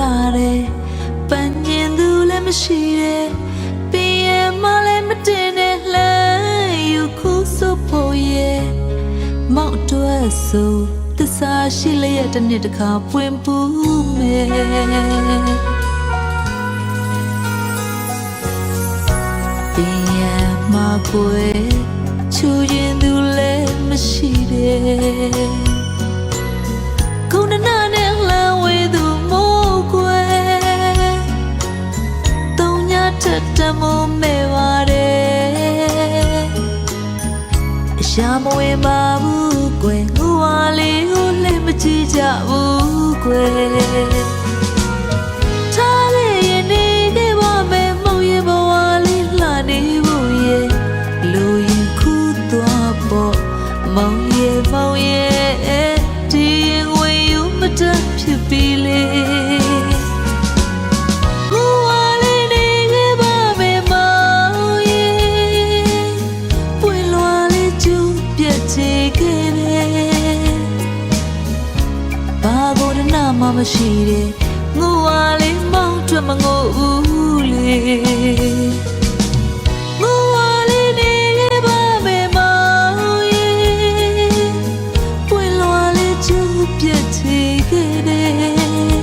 လာတယ်ပန်းကျင်သူလည်းမရှိတယ်ပြင်းရမလည်းမတင်နဲ့လှမ်းယူခုဆိုဖို့ရဲ့မောက်အတွက်ဆိုသစ္စာရှိလျက်တစ်နှစ်တစ်ခါပွင့်ပူးမယ်ပင်ရမှာကွယ်ချူရ တမိုးမဲ့ပါတယ်အရှာမဝင်ပါဘူးကွယ်ငိုဝါလေးကိုလည်းမကြည့်ကြဘူးကွယ်ထားလေရင် မရှိတယ်ငိုဝါလေးမောင်းထွက်မငိုဘူးလေငိုဝါလေးနေခဲ့ပါမယ်မောင်ရဲ့ပွင့်လွှာလေးချစ်ပြည့်ချေခဲ့တယ်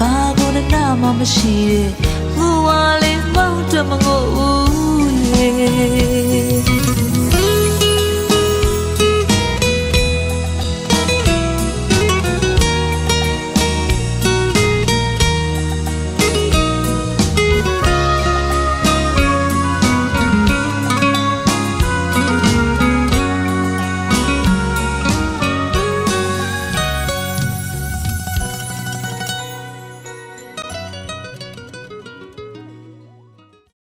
ဘာကိုနာမမရှိတယ်ငိုဝါလေးမောင်းထွက်မငိုဘူးလေ